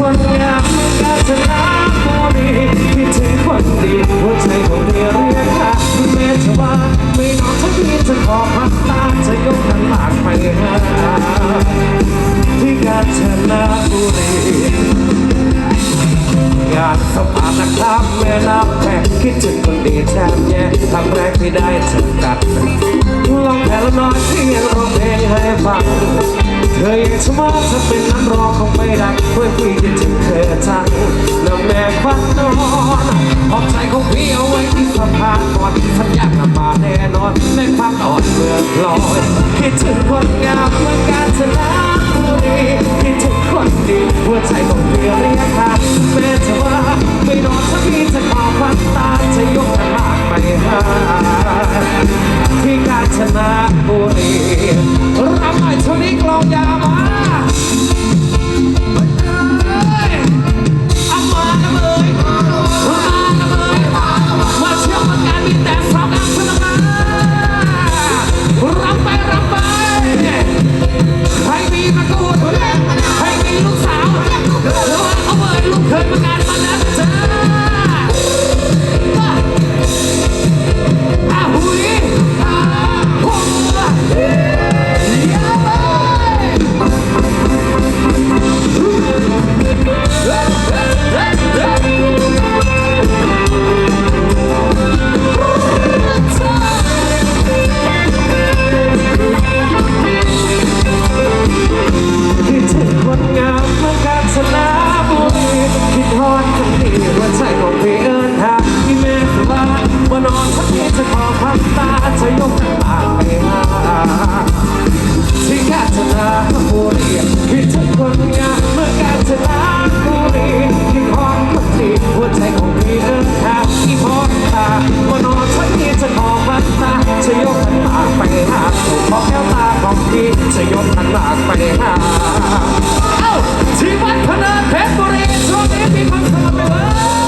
คนงามเมืองกาญจนบุรีคิดถึงคนดีหัวใจของเรียเรียกหาแม้จะว่าไม่นอนสักทีจะขอพักตาจะยกขันหมากไปหาที่กาญจนบุรีงานสมานนะครับแม่น้ำแพ้คิดถึงคนดีแทบแย่ครั้งแรกที่ได้เจอกันลองแผ่ละน้อยที่ยังร้องเพลงให้ฟังเธอ ยังชะมาถ้าเป็นนั้นรอคงไม่ได้เพื่อพี่คิดถึงเธอจังแล้วแม่ฟันนอนหอบใจของพี่เอาไว้ที่สะพานก่อนฉันอยากกลับมาแน่นอนแม่ฟังอ่อนเมื่อลอยคิดถึงคนงามเมือกาญจนบุรีคิดถึงคนดีหัวใจของพี่เรียกหาแม้จะว่าไม่นอนสักทีจะขอพันตาจะยกขันหมากไปหาที่กาญจนบุรี แม่สบายว่านอนสักทีจะขอพักตาจะยกน้ำตาไปหาที่กาญจนบุรีคิดถึงคนงามเมื่อกาญจนบุรีที่พรคนดีหัวใจของพี่เอิญหาที่พรตาว่านอนสักทีจะขอพันตาจะยกขันหมากไปหาถูกขอแก้วตาของพี่จะยกขันหมากไปหาเอ้าที่วัดพนันเพชรบุรีช่วงนี้มีความสนุกไปเลย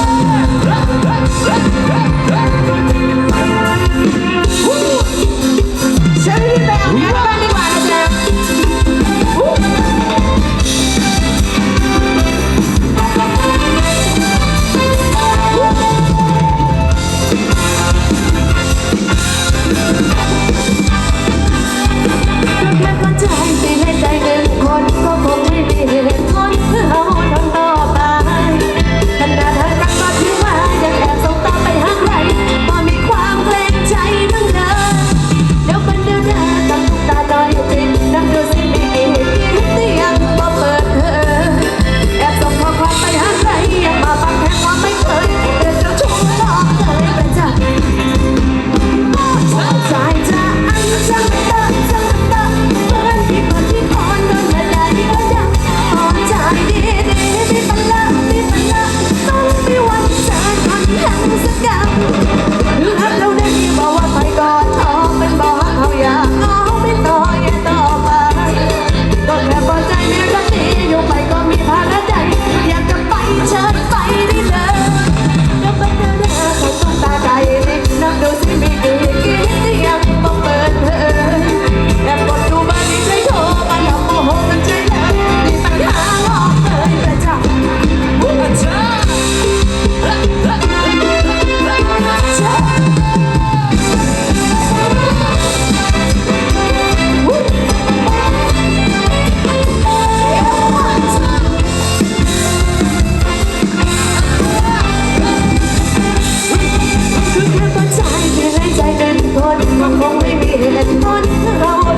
ไม่มีเหตุผลเรา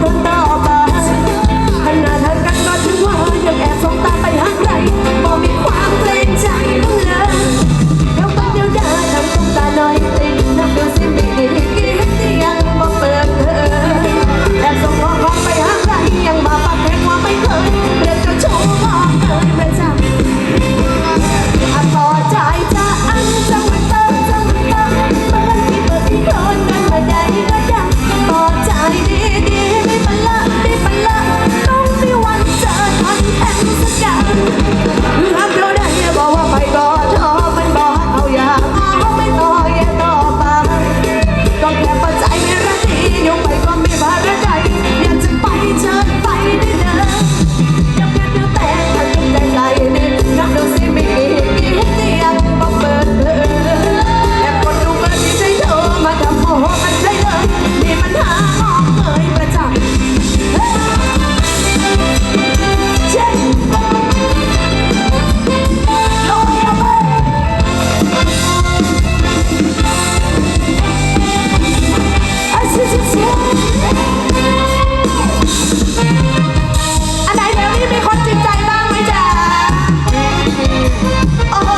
Oh.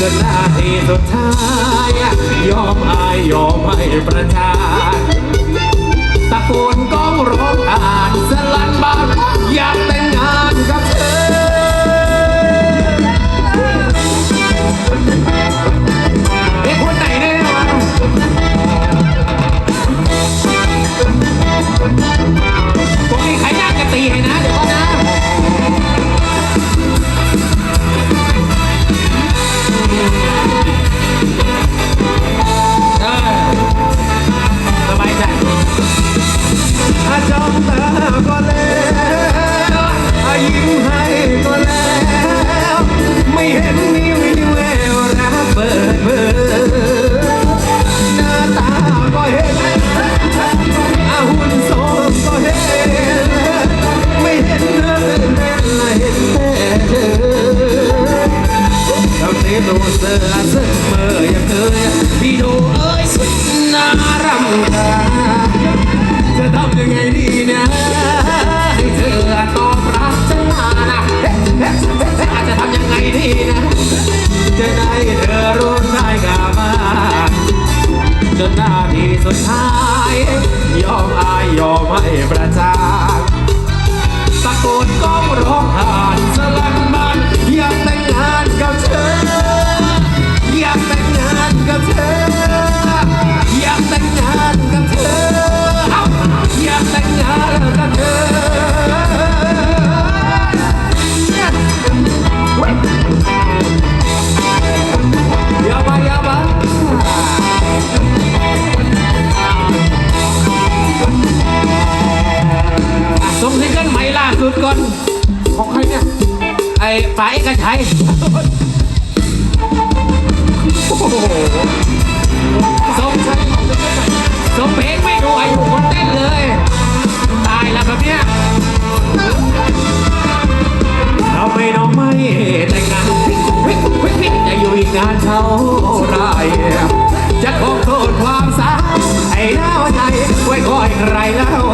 จนนาทีสุดท้าย ยอมอายยอมให้ประจานุดท้าย ยอมอายยอมให้ประจานตะโกนก็ ปลาเอกชัยโอ้โหสมสมเพลงไม่ดูอายุคนเต้นเลย ตายแล้วแบบเนี้ยเราไม่น้องไม่แต่งงานจะอยู่อีกนานเท่าไรจะคงโทษความสาไอ้แล้วใจไว้คอยใครแล้ว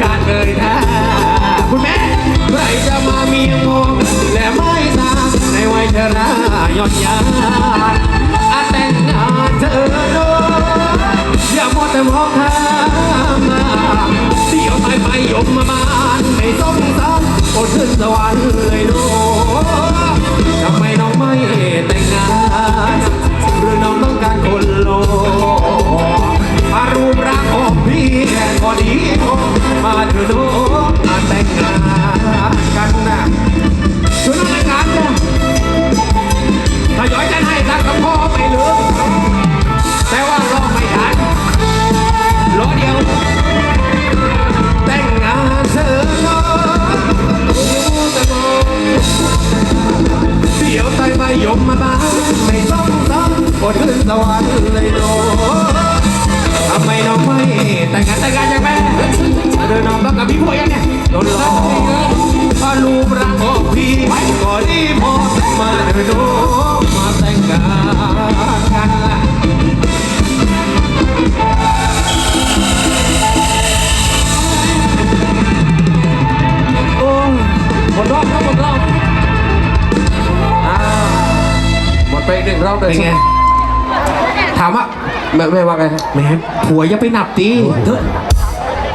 การเอ่ยนะคุณแม่ใครจะมาเมียงมองและไม่ตาในวัยชรายอดยานอาแต่งงานเธอโดอย่ามัวแต่มองข้ามาเดี๋ยวไปไปยมมาบานไม่ต้องสารโอดขึ้นสวรรค์เลย 一 路 เลยเป็นไง ถามว่าแม่แม่ว่าไงฮะแหม่ผัวอย่าไปหนับตีเถอะ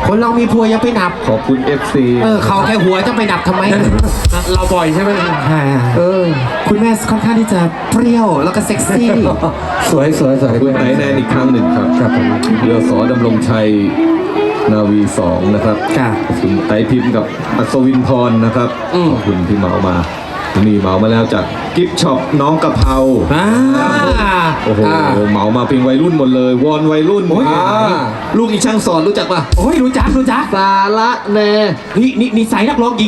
คนเรามีผัวอย่าไปหนับ ขอบคุณ FC เออเขาแค่หัวจะไปหนับทำไม เราบ่อยใช่ไหมอ่าเออ คุณแม่ค่อนข้างที่จะเปรี้ยวแล้วก็เซ็กซี่ สวยสวยสวยคุณไอแนนอีกครั้งหนึ่งครับครับผมเรือสอดำรงชัยนาวีสองนะครับค่ะขอบคุณไตรพิมพ์กับอัศวินพรนะครับอืมขอบคุณที่เหมามา นี่เหมามาแล้วจากกิฟช็อปน้องกะเพราอ่าโอ้โหเหมามาเป็นวัยรุ่นหมดเลยวอนวัยรุ่นอ่า ลูกอีช่างสอนรู้จักปะโอ้ยรู้จักรู้จักสาระแน่นี่นี่นี่ใส่นักร้องหญิง